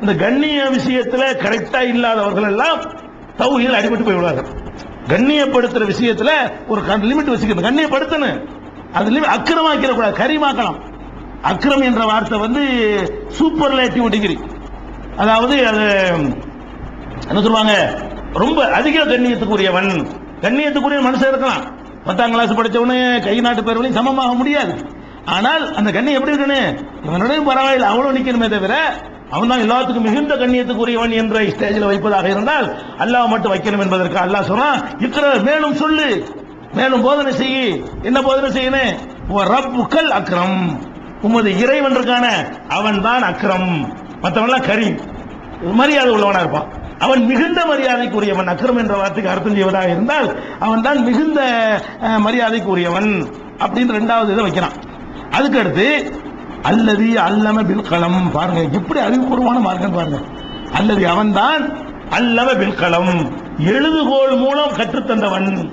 இந்த கண்ணிய விஷயத்துல கரெக்டா இல்லாதவர்கள் எல்லாம் தௌஹீதில் அடிபட்டு போய்விடுவார்கள். கண்ணியப்படுத்துற விஷயத்துல ஒரு லிமிட் வச்சுக்கணும். கண்ணியப்படுத்தணும். அது limit- அக்கிரமாக்கிற கூடாது கரிமாக்கலாம். அக்கிரம் என்ற வார்த்தை வந்து சூப்பர்லேட்டிவ் டிகிரி அதாவது அது என்ன சொல்லுவாங்க? ரொம்ப அதிக கண்ணியத்துக்குரியவன். கண்ணியத்துக்குரிய மனுஷன் இருக்கலாம். பத்தாம் கிளாஸ் படிச்சவனு கை நாட்டு பேர்களையும் சமமாக முடியாது. ஆனால் அந்த கண்ணி எப்படி இருக்கணும்? இவனுடைய பரவாயில்லை. அவ்வளோ நிற்கணுமே தவிர அவன் தான் எல்லாத்துக்கும் மிகுந்த கண்ணியத்துக்குரியவன் என்ற ஸ்டேஜில் வைப்பதாக இருந்தால் அல்லாஹ் மட்டும் வைக்கணும் என்பதற்கு அல்லாஹ் சொன்னான் இக்கிற மேலும் சொல்லு. மேலும் போதனை செய்யு. என்ன போதனை செய்யணும் உன் அக்ரம். உமது இறைவன் இருக்கான அவன் தான் அக்ரம். மற்றவன்லாம் கரீம். மரியாதை உள்ளவனா இருப்பான். அவன் மிகுந்த மரியாதைக்குரியவன். அக்ரம் என்ற வார்த்தைக்கு அர்த்தம் செய்வதாக இருந்தால் அவன் தான் மிகுந்த மரியாதைக்கு மரியாதைக்குரியவன். அப்படின்னு ரெண்டாவது இதை வைக்கிறான். அதுக்கடுத்து அல்லது அல்லம பில் கலம் பாருங்க எப்படி அறிவுபூர்வமான மார்க்கம் பாருங்க. அல்லது அவன்தான் அல்லம பில் கலம் மூலம் கற்றுத்தந்தவன்.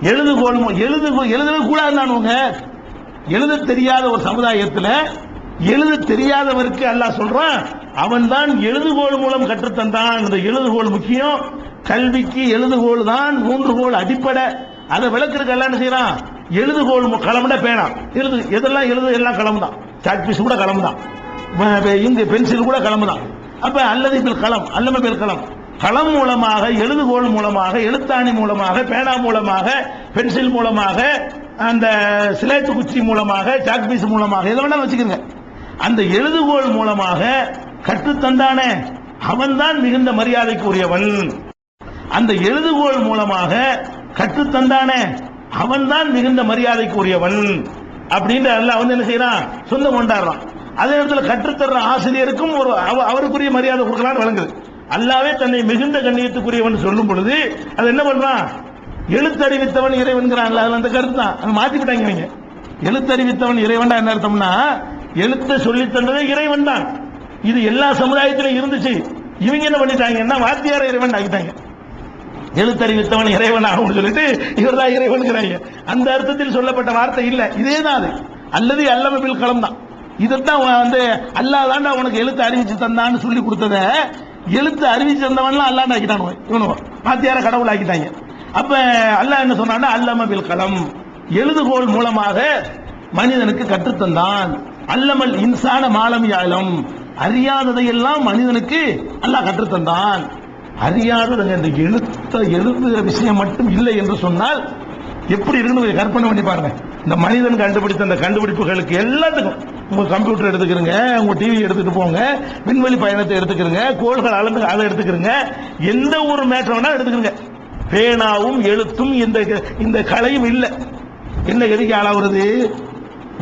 எழுதுகோள் மூ- எழுது எழுதவே கூடாது நான் உங்க எழுத தெரியாத ஒரு சமுதாயத்தில் எழுத தெரியாதவருக்கு அல்லாஹ் சொல்றான் அவன் தான் எழுதுகோள் மூலம் கற்றுத்தந்தான். இந்த எழுதுகோள் முக்கியம். கல்விக்கு எழுதுகோள் தான் மூன்று கோல் அடிப்படை. அதை விளக்குறதுக்கு எல்லாம் என்ன செய்யறான்? எழுதுகோள் மு- பேனா எழுது எதெல்லாம் எழுது எல்லாம் கலம் தான் சாக்பீஸ் கூட கலம் தான் வ- பென்சில் கூட கலம் தான் அப்ப அல்லது பில் களம் அல்லம பில் களம் களம் மூலமாக எழுதுகோள் மூலமாக எழுத்தாணி மூலமாக பேனா மூலமாக பென்சில் மூலமாக அந்த சிலேட்டு குச்சி மூலமாக சாக்பீஸ் மூலமாக எதை வேணா வச்சுக்கோங்க. அந்த எழுதுகோள் மூலமாக கற்றுத்தந்தானே அவன்தான் மிகுந்த மரியாதைக்கு உரியவன் அந்த எழுதுகோள் மூலமாக கற்றுத்தந்தானே அவன்தான் மிகுந்த மரியாதைக்குரியவன். அப்படின்ற அல்ல வந்து என்ன செய்யறான்? சொந்தம் கொண்டாடுறான். அதே நேரத்தில் கற்றுத்தர்ற ஆசிரியருக்கும் ஒரு அவ- அவருக்குரிய மரியாதை கொடுக்கலான்னு வழங்குது. அல்லாவே தன்னை மிகுந்த கண்ணியத்துக்குரியவன் சொல்லும் பொழுது அது என்ன பண்றான்? எழுத்தறிவித்தவன் இறைவன்கிறான்ல அதில் அந்த கருத்து தான். அதை மாத்திக்கிட்டாங்க நீங்க. எழுத்தறிவித்தவன் இறைவன்டா என்ன அர்த்தம்னா எழுத்தை சொல்லி தந்ததே இறைவன் தான் இது எல்லா சமுதாயத்திலும் இருந்துச்சு. இவங்க என்ன பண்ணிட்டாங்கன்னா வாத்தியார இறைவன் ஆகிட்டாங்க எழுத்தறிவித்தவன் இறைவன் ஆகும்னு சொல்லிட்டு இவர் தான் இறைவனுங்கிறாங்க. அந்த அர்த்தத்தில் சொல்லப்பட்ட வார்த்தை இல்லை. இதே தான் அது. அல்லது அல்லமபில் களம் தான் இதைத்தான் வந்து அல்லாஹ் தாண்டா உனக்கு எழுத்து அறிவிச்சு தந்தான்னு சொல்லி கொடுத்தத எழுத்து அறிவிச்சு தந்தவன்லாம் அல்லாண்டு ஆக்கிட்டானு இவனும் பாத்தியார கடவுள் ஆக்கிட்டாங்க. அப்ப அல்லாஹ் என்ன சொன்னான்னா அல்லமபில் களம் எழுதுகோள் மூலமாக மனிதனுக்கு கற்றுத்தந்தான். அல்லமல் இன்சான மாலம் யாழம் அறியாததையெல்லாம் மனிதனுக்கு அல்லாஹ் கற்றுத்தந்தான். அறியாதது இந்த எழுத்த எழுதுகிற விஷயம் மட்டும் இல்லை என்று சொன்னால் எப்படி இருக்குன்னு கற்பனை பண்ணி பாருங்க. இந்த மனிதன் கண்டுபிடித்த அந்த கண்டுபிடிப்புகளுக்கு எல்லாத்துக்கும் உங்க கம்ப்யூட்டர் எடுத்துக்கிறங்க உங்க டிவி எடுத்துட்டு போங்க விண்வெளி பயணத்தை எடுத்துக்கிறங்க கோள்கள் அளந்து அதை எடுத்துக்கிறங்க எந்த ஒரு மேட்டர் வேணா எடுத்துக்கிறங்க. பேனாவும் எழுத்தும் இந்த இந்த கலையும் இல்லை. என்ன எதுக்கு ஆளாகிறது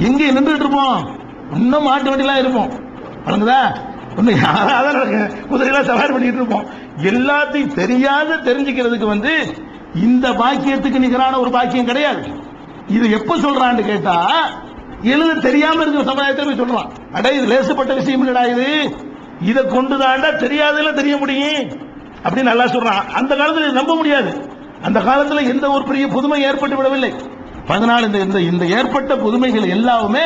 எங்கே நின்றுட்டு இருப்போம். இன்னும் மாட்டு வண்டிலாம் இருப்போம். வழங்குதா குதிரையெல்லாம் சவாரி பண்ணிட்டு இருப்போம். எல்லாத்தையும் தெரியாத தெரிஞ்சுக்கிறதுக்கு வந்து இந்த பாக்கியத்துக்கு நிகரான ஒரு பாக்கியம் கிடையாது. இது எப்ப சொல்றான்னு கேட்டா எழுத தெரியாம இருக்கிற சமுதாயத்தை போய் சொல்றான் அடே இது லேசுப்பட்ட விஷயம் இல்லடா இது. இதை கொண்டு தாண்டா தெரியாததுல தெரிய முடியும். அப்படின்னு நல்லா சொல்றான். அந்த காலத்துல நம்ப முடியாது. அந்த காலத்துல எந்த ஒரு பெரிய புதுமை ஏற்பட்டு விடவில்லை. பதினாலு இந்த இந்த இந்த ஏற்பட்ட புதுமைகள் எல்லாமே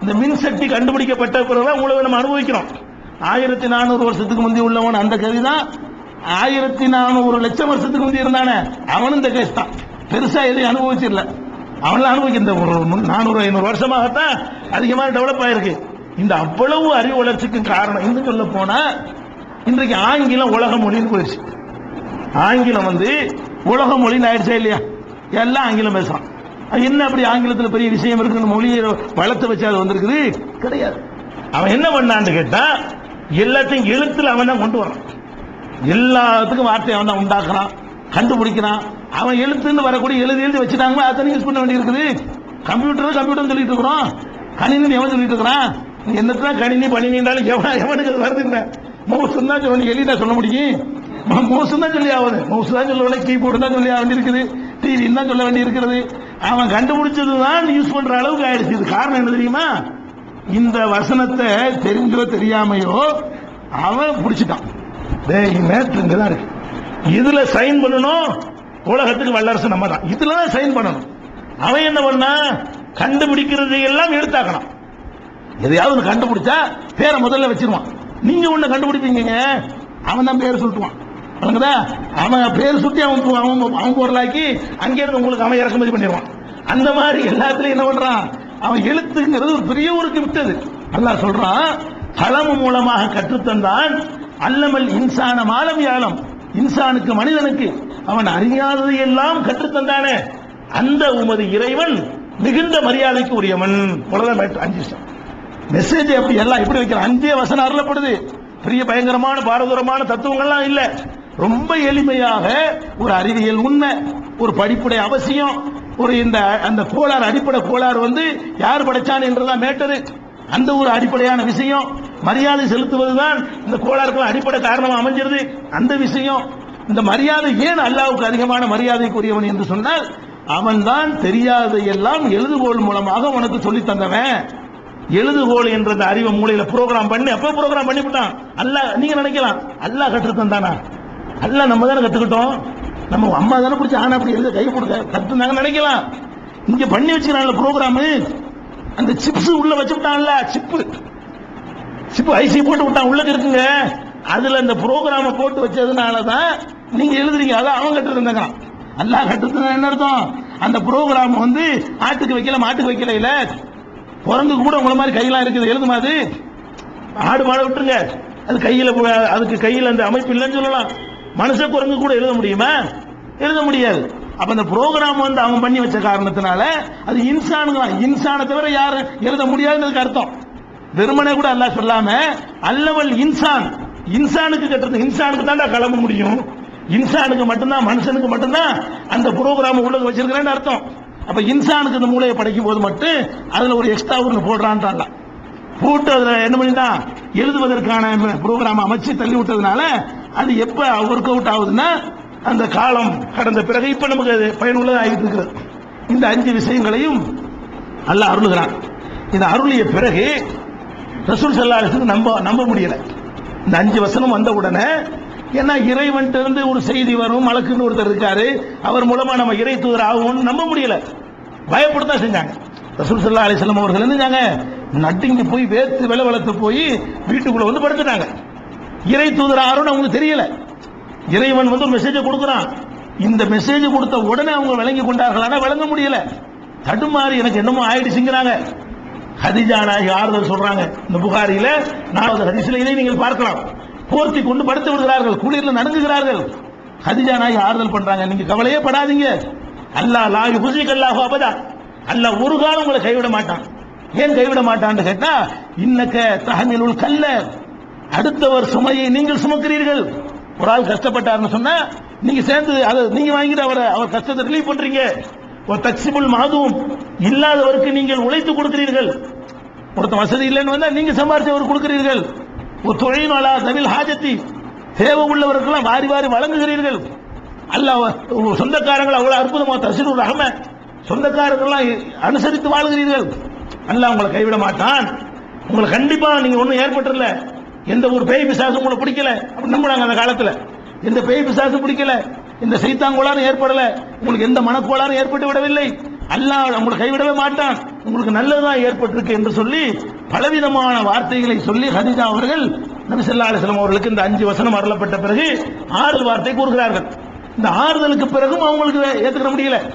இந்த மின்சக்தி கண்டுபிடிக்கப்பட்ட பிறகு உங்களை நம்ம அனுபவிக்கிறோம். ஆயிரத்தி நானூறு வருஷத்துக்கு முந்தி உள்ளவன் அந்த கவி தான் ஆயிரத்தி நானூறு லட்சம் வருஷத்துக்கு முந்தி இருந்தானே அவனும் இந்த கேஸ் தான். பெருசா எதையும் அனுபவிச்சிடல. அவன்லாம் அனுபவிக்க இந்த ஒரு நானூறு ஐநூறு வருஷமாகத்தான் அதிகமாக டெவலப் ஆயிருக்கு. இந்த அவ்வளவு அறிவு வளர்ச்சிக்கு காரணம் இன்னும் சொல்ல போனா இன்றைக்கு ஆங்கிலம் உலக மொழின்னு போயிடுச்சு. ஆங்கிலம் வந்து உலக மொழின்னு ஆயிடுச்சா இல்லையா? எல்லாம் ஆங்கிலம் பேசுறான். என்ன அப்படி ஆங்கிலத்துல பெரிய விஷயம் இருக்குன்னு மொழியை வளர்த்து வச்சு அது வந்திருக்குது? கிடையாது. அவன் என்ன பண்ணான்னு கேட்டா எல்லாத்தையும் எழுத்துல அவன் தான் கொண்டு வரான் எல்லாத்துக்கும் வார்த்தையை அவன் தான் உண்டாக்குறான் கண்டுபிடிக்கிறான். அவன் எழுத்துன்னு வரக்கூடிய எழுதி எழுதி வச்சுட்டாங்களோ? அத்தனை யூஸ் பண்ண வேண்டியிருக்குது. கம்ப்யூட்டர் கம்ப்யூட்டர் சொல்லிட்டு இருக்கிறோம். கணினி எவன் சொல்லிட்டு இருக்கிறான்? என்னத்தான் கணினி பணினின்றாலும் எவன் எவனுக்கு அது வருது இல்லை மவுஸ் தான் சொல்லி எளிதா சொல்ல முடியும். மவுஸ் தான் சொல்லி ஆகுது மவுஸ் தான் சொல்ல கீபோர்டு தான் சொல்லி வேண்டியிருக்குது. டிவின்னு தான் சொல்ல வேண்டி இருக்கிறது அவன் கண்டுபிடிச்சது தான் யூஸ் பண்ற அளவுக்கு ஆயிடுச்சு. இது காரணம் என்ன தெரியுமா? இந்த வசனத்தை தெரிஞ்சோ தெரியாமையோ அவன் பிடிச்சிட்டான். டேய் இருக்கு. இதுல சைன் பண்ணணும் உலகத்துக்கு வல்லரசு நம்ம தான் இதுல தான் சைன் பண்ணணும். அவன் என்ன பண்ண? கண்டுபிடிக்கிறது எல்லாம் எடுத்தாக்கணும். எதையாவது ஒன்று கண்டுபிடிச்சா பேரை முதல்ல வச்சிருவான். நீங்க ஒண்ணு கண்டுபிடிப்பீங்க அவன் தான் பேர் சுட்டுவான். வழங்குதா அவன் பேர் சுட்டி அவன் அவன் அவன் பொருளாக்கி அங்கே இருந்து உங்களுக்கு அவன் இறக்குமதி பண்ணிடுவான். அந்த மாதிரி எல்லாத்துலயும் என்ன பண்றான்? அவன் எழுத்துங்கிறது ஒரு பெரிய ஊருக்கு விட்டது அல்லாஹ் சொல்றான் கலமு மூலமாக கற்றுத்தந்தான் அல்லமல் இன்சான மாலம் யாழம் இன்சானுக்கு மனிதனுக்கு அவன் அறியாததை எல்லாம் கற்றுத்தந்தானே. அந்த உமது இறைவன் மிகுந்த மரியாதைக்கு உரியவன். அவ்வளவுதான் அஞ்சு மெசேஜ் அப்படி எல்லாம் எப்படி வைக்கிறான் அஞ்சே வசனம் அருளப்படுது. பெரிய பயங்கரமான பாரதூரமான தத்துவங்கள்லாம் இல்லை. ரொம்ப எளிமையாக ஒரு அறிவியல் உண்மை ஒரு படிப்புடைய அவசியம் ஒரு இந்த அந்த கோளாறு அடிப்படை கோளாறு வந்து யார் படைச்சான் என்றுதான் மேட்டரு அந்த ஒரு அடிப்படையான விஷயம். மரியாதை செலுத்துவதுதான் இந்த கோளாறுக்கு அடிப்படை காரணமாக அமைஞ்சிருது. அந்த விஷயம். இந்த மரியாதை ஏன் அல்லாவுக்கு அதிகமான மரியாதைக்குரியவன் என்று சொன்னால் அவன்தான் தெரியாதையெல்லாம் எழுதுகோள் மூலமாக உனக்கு சொல்லித் தந்தவன். எழுதுகோல் என்ற அந்த அறிவை மூலையில ப்ரோக்ராம் பண்ணி அப்போ ப்ரோக்ராம் பண்ணிவிட்டான். அல்லாஹ் நீங்க நினைக்கலாம். அல்லாஹ் கற்றுத்தந்தானா? அல்ல நம்ம தானே கத்துக்கிட்டோம். நம்ம அம்மா தானே பிடிச்சி ஆனா அப்படி எழுத கை கொடுக்க? கத்துனாங்க நினைக்கலாம். இங்க பண்ணி வச்சுக்கிறான்ல ப்ரோக்ராம் அந்த சிப்ஸ் உள்ள வச்சுட்டான்ல சிப்பு சிப்பு ஐசி போட்டு விட்டான் உள்ள இருக்குங்க. அதுல இந்த ப்ரோக்ராம போட்டு வச்சதுனால தான் நீங்க எழுதுறீங்க. அதான் அவன் கட்டு இருந்தாங்க அல்லா கட்டுறது என்ன அர்த்தம்? அந்த ப்ரோக்ராம் வந்து ஆட்டுக்கு வைக்கல மாட்டுக்கு வைக்கல இல்ல. குரங்கு கூட உங்களை மாதிரி கையெல்லாம் இருக்குது. எழுதுமா அது? ஆடு மாட விட்டுருங்க. அது கையில போ- அதுக்கு கையில் அந்த அமைப்பு இல்லைன்னு சொல்லலாம். மனுஷ குரங்கு கூட எழுத முடியுமா? எழுத முடியாது. அப்ப அந்த ப்ரோக்ராம் வந்து அவன் பண்ணி வச்ச காரணத்தினால அது இன்சானுங்களா இன்சானை தவிர யாரும் எழுத முடியாதுன்றதுக்கு அர்த்தம். வெறுமனே கூட அல்லாஹ் சொல்லாம அல்லவல் இன்சான். இன்சானுக்கு கட்டுறது இன்சானுக்கு தான்டா கிளம்ப முடியும். இன்சானுக்கு மட்டும்தான் மனுஷனுக்கு மட்டும்தான் அந்த ப்ரோக்ராம் உள்ளது வச்சிருக்கிறேன்னு அர்த்தம். அப்ப இன்சானுக்கு இந்த மூளையை படைக்கும் போது மட்டும் அதுல ஒரு எக்ஸ்ட்ரா ஒன்று போடுறான்றான் போட்டு அதில் என்ன பண்ணிட்டான் எழுதுவதற்கான ப்ரோக்ராம் அமைச்சு தள்ளி விட்டதுனால அது எப்போ ஒர்க் அவுட் ஆகுதுன்னா அந்த காலம் கடந்த பிறகு இப்ப நமக்கு அது பயனுள்ளதாக ஆகிட்டு இருக்கிறது. இந்த அஞ்சு விஷயங்களையும் நல்லா அருளுகிறான். இந்த அருளிய பிறகு ரசூல் செல்லாருக்கு நம்ப நம்ப முடியல. இந்த அஞ்சு வசனம் வந்த உடனே ஏன்னா இறைவன்ட்டு இருந்து ஒரு செய்தி வரும் மலக்குன்னு ஒருத்தர் இருக்காரு அவர் மூலமா நம்ம இறை தூதர் ஆகும்னு நம்ப முடியல. பயப்படுத்தா செஞ்சாங்க. ரசூல் சல்லா அலிஸ்லாம் அவர்கள் என்ன செஞ்சாங்க? நட்டுங்கி போய் வேத்து வெலை வளர்த்து போய் வீட்டுக்குள்ள வந்து படுத்துட்டாங்க. இறை தூதர் ஆறுன்னு அவங்களுக்கு தெரியல. இறைவன் வந்து ஒரு மெசேஜை கொடுக்குறான். இந்த மெசேஜ் கொடுத்த உடனே அவங்க விளங்கி கொண்டார்கள். ஆனால் விளங்க முடியல. தடுமாறி எனக்கு என்னமோ ஆயிடுச்சுங்கிறாங்க. ஹதிஜா நாயகி ஆறுதல் சொல்றாங்க. இந்த புகாரியில நாலாவது ஹதீஸ்ல இதை நீங்கள் பார்க்கலாம். போர்த்தி கொண்டு படுத்து விடுகிறார்கள். குளிரில் நடுங்குகிறார்கள். ஹதிஜா நாயகி ஆறுதல் பண்றாங்க. நீங்க கவலையே படாதீங்க. அல்லாஹ் லாகி யுஹ்ஸிக அல்லாஹு அபதா. அல்ல ஒரு காலம் உங்களை கைவிட மாட்டான். ஏன் கைவிட மாட்டான்னு கேட்டா இன்னக்க தஹமிலுல் கல்ல. அடுத்தவர் சுமையை நீங்கள் சுமக்கிறீர்கள். ஒரு ஆள் கஷ்டப்பட்டாருன்னு சொன்னா நீங்க சேர்ந்து அதை நீங்க வாங்கிட்டு அவரை அவர் கஷ்டத்தை ரிலீவ் பண்றீங்க. ஒரு தக்சிபுல் மாதுவும் இல்லாதவருக்கு நீங்கள் உழைத்து கொடுக்கிறீர்கள். ஒருத்தன் வசதி இல்லைன்னு வந்தா நீங்க சம்பாரிச்சு அவர் கொடுக்கிறீர்கள். ஒரு தொழில் அலா ஹாஜத்தி தேவை உள்ளவருக்கெல்லாம் வாரி வாரி வழங்குகிறீர்கள். அல்ல சொந்தக்காரங்கள் அவ்வளவு அற்புதமா தசிரு ரஹம சொந்தக்காரர்கள்லாம் அனுசரித்து வாழ்கிறீர்கள். அல்ல உங்களை கைவிட மாட்டான். உங்களை கண்டிப்பா நீங்க ஒன்றும் ஏற்பட்டுல எந்த ஒரு பேய் பிசாசும் உங்களை பிடிக்கல? அப்படி நம்புறாங்க அந்த காலத்தில். எந்த பேய் பிசாசும் பிடிக்கல? இந்த சைத்தாங்கோளாரும் ஏற்படல. உங்களுக்கு எந்த மனக்கோளாரும் ஏற்பட்டு விடவில்லை. அல்லாஹ் உங்களை கைவிடவே மாட்டான். உங்களுக்கு நல்லதுதான் ஏற்பட்டிருக்கு என்று சொல்லி பலவிதமான வார்த்தைகளை சொல்லி ஹதிஜா அவர்கள் நபிசல்லா அலிஸ்லாம் அவர்களுக்கு இந்த அஞ்சு வசனம் அருளப்பட்ட பிறகு ஆறுதல் வார்த்தை கூறுகிறார்கள். இந்த ஆறுதலுக்கு பிறகும் அவங்களுக்கு ஏத்துக்கிற முடியல.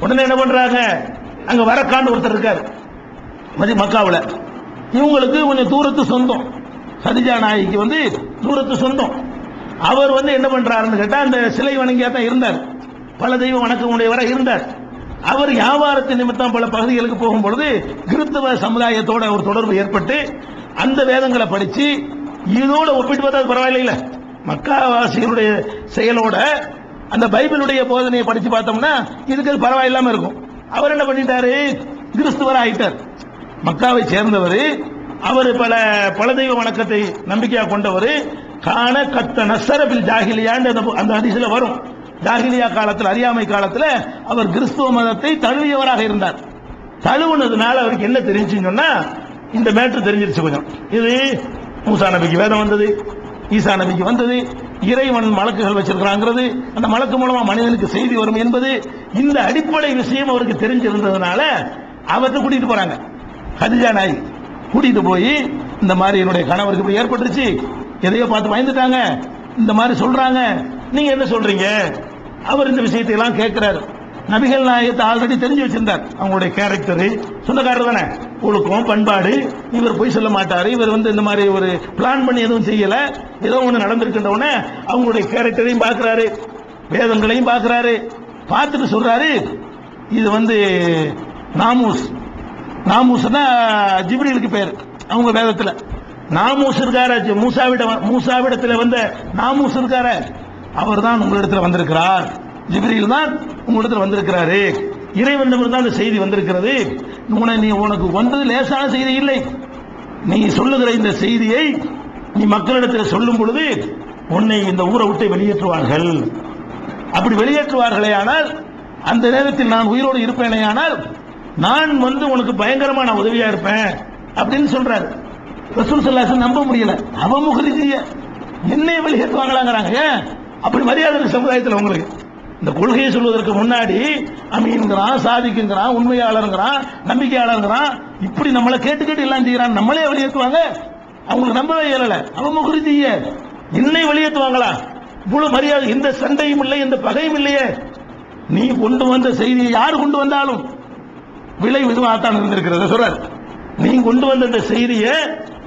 உடனே என்ன பண்றாங்க? அங்க வரக்காண்டு ஒருத்தர் இருக்காரு. மதி மக்காவில். இவங்களுக்கு கொஞ்சம் தூரத்து சொந்தம். சதிஜா நாய்க்கு வந்து தூரத்து சொந்தம். அவர் வந்து என்ன பண்றாருன்னு கேட்டா அந்த சிலை வணங்கியா தான் இருந்தார். பல தெய்வ வணக்கம் உடையவராக இருந்தார். அவர் வியாபாரத்தின் நிமித்தம் பல பகுதிகளுக்கு போகும் பொழுது கிறிஸ்தவ சமுதாயத்தோட ஒரு தொடர்பு ஏற்பட்டு அந்த வேதங்களை படிச்சு இதோட ஒப்பிட்டு பார்த்தா அது பரவாயில்லைல மக்காவாசிகளுடைய செயலோட அந்த பைபிளுடைய போதனையை படிச்சு பார்த்தோம்னா இதுக்கு அது பரவாயில்லாம இருக்கும். அவர் என்ன பண்ணிட்டாரு? கிறிஸ்துவர் ஆயிட்டார் மக்காவை சேர்ந்தவர் அவர் பல பல தெய்வ வணக்கத்தை நம்பிக்கையாக கொண்டவர். காண கத்த நசரபில் ஜாகிலியான்னு அந்த அந்த வரும். ஜாகிலியா காலத்தில் அறியாமை காலத்தில் அவர் கிறிஸ்துவ மதத்தை தழுவியவராக இருந்தார். தழுவுனதுனால அவருக்கு என்ன தெரிஞ்சுன்னு சொன்னா இந்த மேட்ரு தெரிஞ்சிருச்சு கொஞ்சம். இது மூசா நபிக்கு வேதம் வந்தது ஈசா நபிக்கு வந்தது இறைவன் மலக்குகள் வச்சிருக்கிறாங்கிறது அந்த மலக்கு மூலமா மனிதனுக்கு செய்தி வரும் என்பது இந்த அடிப்படை விஷயம் அவருக்கு தெரிஞ்சிருந்ததுனால அவர்கிட்ட கூட்டிட்டு போறாங்க. ஹதிஜா நாயி. கூட்டிட்டு போய் இந்த மாதிரி என்னுடைய கணவருக்கு இப்படி ஏற்பட்டுருச்சு. எதையோ பார்த்து பயந்துட்டாங்க. இந்த மாதிரி சொல்றாங்க. நீங்க என்ன சொல்றீங்க? அவர் இந்த விஷயத்தை எல்லாம் கேட்கிறாரு. நபிகள் நாயகத்தை ஆல்ரெடி தெரிஞ்சு வச்சிருந்தார். அவங்களுடைய கேரக்டர் சொந்தக்காரர் தானே. ஒழுக்கம் பண்பாடு. இவர் போய் சொல்ல மாட்டாரு. இவர் வந்து இந்த மாதிரி ஒரு பிளான் பண்ணி எதுவும் செய்யல. ஏதோ ஒன்று நடந்திருக்கின்றவனே அவங்களுடைய கேரக்டரையும் பார்க்குறாரு. வேதங்களையும் பார்க்குறாரு. பார்த்துட்டு சொல்றாரு. இது வந்து நாமூஸ். நாமூஸ்னா ஜிப்ரீலுக்கு பேர் அவங்க வேதத்தில். நாமூசு இருக்கார மூசாவிட மூசாவிடத்தில் வந்த நாமூசு இருக்கார அவர் தான் உங்களிடத்தில் வந்திருக்கிறார். ஜிப்ரீல் தான் உங்களிடத்தில் வந்திருக்கிறாரு. இறைவன் தான் அந்த செய்தி வந்திருக்கிறது. உன நீ உனக்கு வந்தது லேசான செய்தி இல்லை. நீ சொல்லுகிற இந்த செய்தியை நீ மக்களிடத்தில் சொல்லும் பொழுது உன்னை இந்த ஊரை விட்டு வெளியேற்றுவார்கள். அப்படி வெளியேற்றுவார்களே ஆனால் அந்த நேரத்தில் நான் உயிரோடு இருப்பேனே ஆனால் நான் வந்து உனக்கு பயங்கரமா நான் உதவியா இருப்பேன் அப்படின்னு சொல்றாரு. ரசூல் சல்லாசன் நம்ப முடியல. அவமுகரிஜிய என்னை என்னை வெளியேற்றுவாங்களாங்கிறாங்க ஏன்? அப்படி மரியாதை சமுதாயத்தில் உங்களுக்கு. இந்த கொள்கையை சொல்வதற்கு முன்னாடி அமீன்கிறான் சாதிக்குங்கிறான் உண்மையாளருங்கிறான் நம்பிக்கையாளருங்கிறான். இப்படி நம்மளை கேட்டு கேட்டு எல்லாம் செய்யறான். நம்மளே வெளியேற்றுவாங்க அவங்களுக்கு நம்பவே இயலல. அவ முகரிஜிய என்னை வெளியேற்றுவாங்களா இவ்வளவு மரியாதை. எந்த சண்டையும் இல்லை எந்த பகையும் இல்லையே. நீ கொண்டு வந்த செய்தியை யார் கொண்டு வந்தாலும் விலை விதமாகத்தான் இருந்திருக்கிறது. சொல்றாரு. நீ கொண்டு வந்த இந்த செய்தியை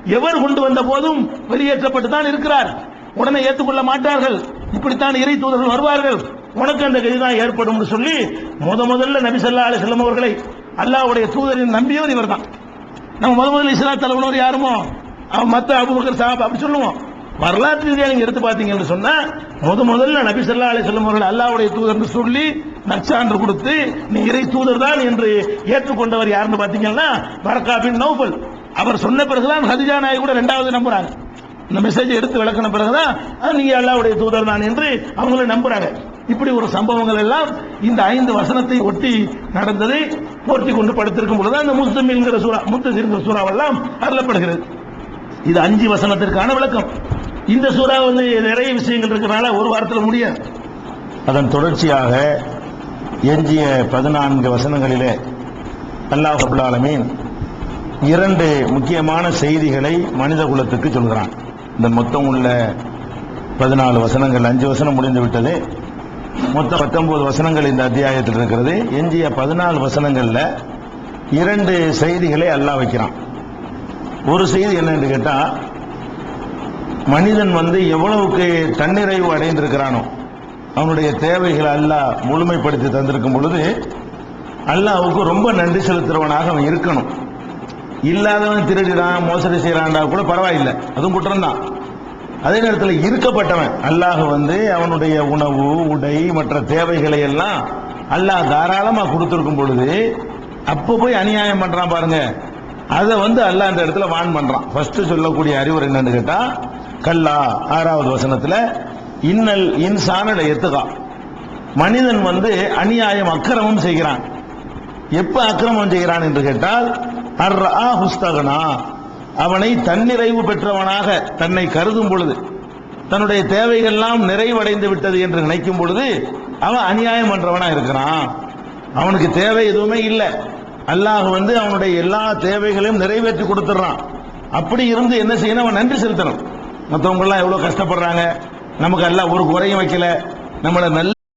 எவர் கொண்டு வந்த போதும் வெளியேற்றப்பட்டு தான் இருக்கிறார். உடனே ஏற்றுக்கொள்ள மாட்டார்கள். இப்படித்தான் இறை தூதர்கள் வருவார்கள். உனக்கு அந்த கதிதான் ஏற்படும் சொல்லி முத முதல்ல நபி ஸல்லல்லாஹு அலி செல்லம் அவர்களை அல்லாஹ்வுடைய தூதரின் நம்பியவர் இவர்தான். நம்ம முத முதல்ல இஸ்லா தலைவனவர் யாருமோ? அவன் அபுபக்கர் சாப் அப்படி சொல்லுவோம். வரலாற்று ரீதியாக நீங்க எடுத்து பார்த்தீங்கன்னு சொன்னா முத முதல்ல நபி ஸல்லல்லாஹு அலைஹி வஸல்லம் அவர்கள் அல்லாஹ்வுடைய தூதர்னு சொல்லி நற்சான்று கொடுத்து நீ இறை தூதர் தான் என்று ஏற்றுக்கொண்டவர் யாருன்னு பார்த்தீங்கன்னா வரக்கா பின் நௌபல் அவர் சொன்ன பிறகுதான் ஹதிஜா நாய் கூட ரெண்டாவது நம்புறாங்க. இந்த மெசேஜ் எடுத்து விளக்கின பிறகுதான் "ஆ, நீங்க அல்லாவுடைய தூதர் தான் என்று அவங்கள நம்புறாங்க. இப்படி ஒரு சம்பவங்கள் எல்லாம் இந்த ஐந்து வசனத்தை ஒட்டி நடந்ததை போர்த்தி கொண்டு படுத்திருக்கும் பொழுது அந்த முஸ்லிம்ங்கிற சூறா முத்தசிங்கிற சூறாவெல்லாம் அருளப்படுகிறது. இது அஞ்சு வசனத்திற்கான விளக்கம். இந்த சூறா வந்து நிறைய விஷயங்கள் இருக்கிறனால ஒரு வாரத்தில் முடியாது. அதன் தொடர்ச்சியாக எஞ்சிய பதினான்கு வசனங்களிலே அல்லாஹ் ரபுல் இரண்டு முக்கியமான செய்திகளை மனித குலத்துக்கு சொல்கிறான். இந்த மொத்தம் உள்ள பதினாலு வசனங்கள் அஞ்சு வசனம் முடிந்து விட்டது. மொத்தம் பத்தொன்பது வசனங்கள் இந்த அத்தியாயத்தில் இருக்கிறது. எஞ்சிய பதினாலு வசனங்களில் இரண்டு செய்திகளை அல்லாஹ் வைக்கிறான். ஒரு செய்தி என்னன்னு கேட்டால் மனிதன் வந்து எவ்வளவுக்கு தன்னிறைவு அடைந்திருக்கிறானோ அவனுடைய தேவைகளை அல்லாஹ் முழுமைப்படுத்தி தந்திருக்கும் பொழுது அல்லாஹ்வுக்கு ரொம்ப நன்றி செலுத்துறவனாக அவன் இருக்கணும். இல்லாதவன் திருடிடான் மோசடி செய்யறான்டா கூட பரவாயில்லை. அதுவும் குற்றம் தான் அதே நேரத்தில் இருக்கப்பட்டவன் அல்லாஹ் வந்து அவனுடைய உணவு உடை மற்ற தேவைகளை எல்லாம் அல்லாஹ் தாராளமாக கொடுத்துருக்கும் பொழுது அப்போ போய் அநியாயம் பண்ணுறான் பாருங்க. அதை வந்து அல்லாஹ் அந்த இடத்துல வான் பண்ணுறான் ஃபர்ஸ்ட் சொல்லக்கூடிய அறிவுரை என்னன்னு கேட்டால் கல்லா ஆறாவது வசனத்துல இன்னல் இன்சான எத்துகா. மனிதன் வந்து அநியாயம் அக்கிரமம் செய்கிறான். எப்ப அக்கிரமம் செய்கிறான் என்று கேட்டால் அர்ரா ஹுஸ்தகனா. அவனை தன்னிறைவு பெற்றவனாக தன்னை கருதும் பொழுது தன்னுடைய தேவைகள்லாம் நிறைவடைந்து விட்டது என்று நினைக்கும் பொழுது அவன் அநியாயம் பண்றவனா இருக்கிறான். அவனுக்கு தேவை எதுவுமே இல்லை. அல்லாஹ் வந்து அவனுடைய எல்லா தேவைகளையும் நிறைவேற்றி கொடுத்துட்றான் அப்படி இருந்து என்ன செய்யணும்? அவன் நன்றி செலுத்தணும். மற்றவங்க எல்லாம் எவ்வளவு கஷ்டப்படுறாங்க? நமக்கு எல்லாம் ஒரு குறையும் வைக்கல. நம்மளை நல்ல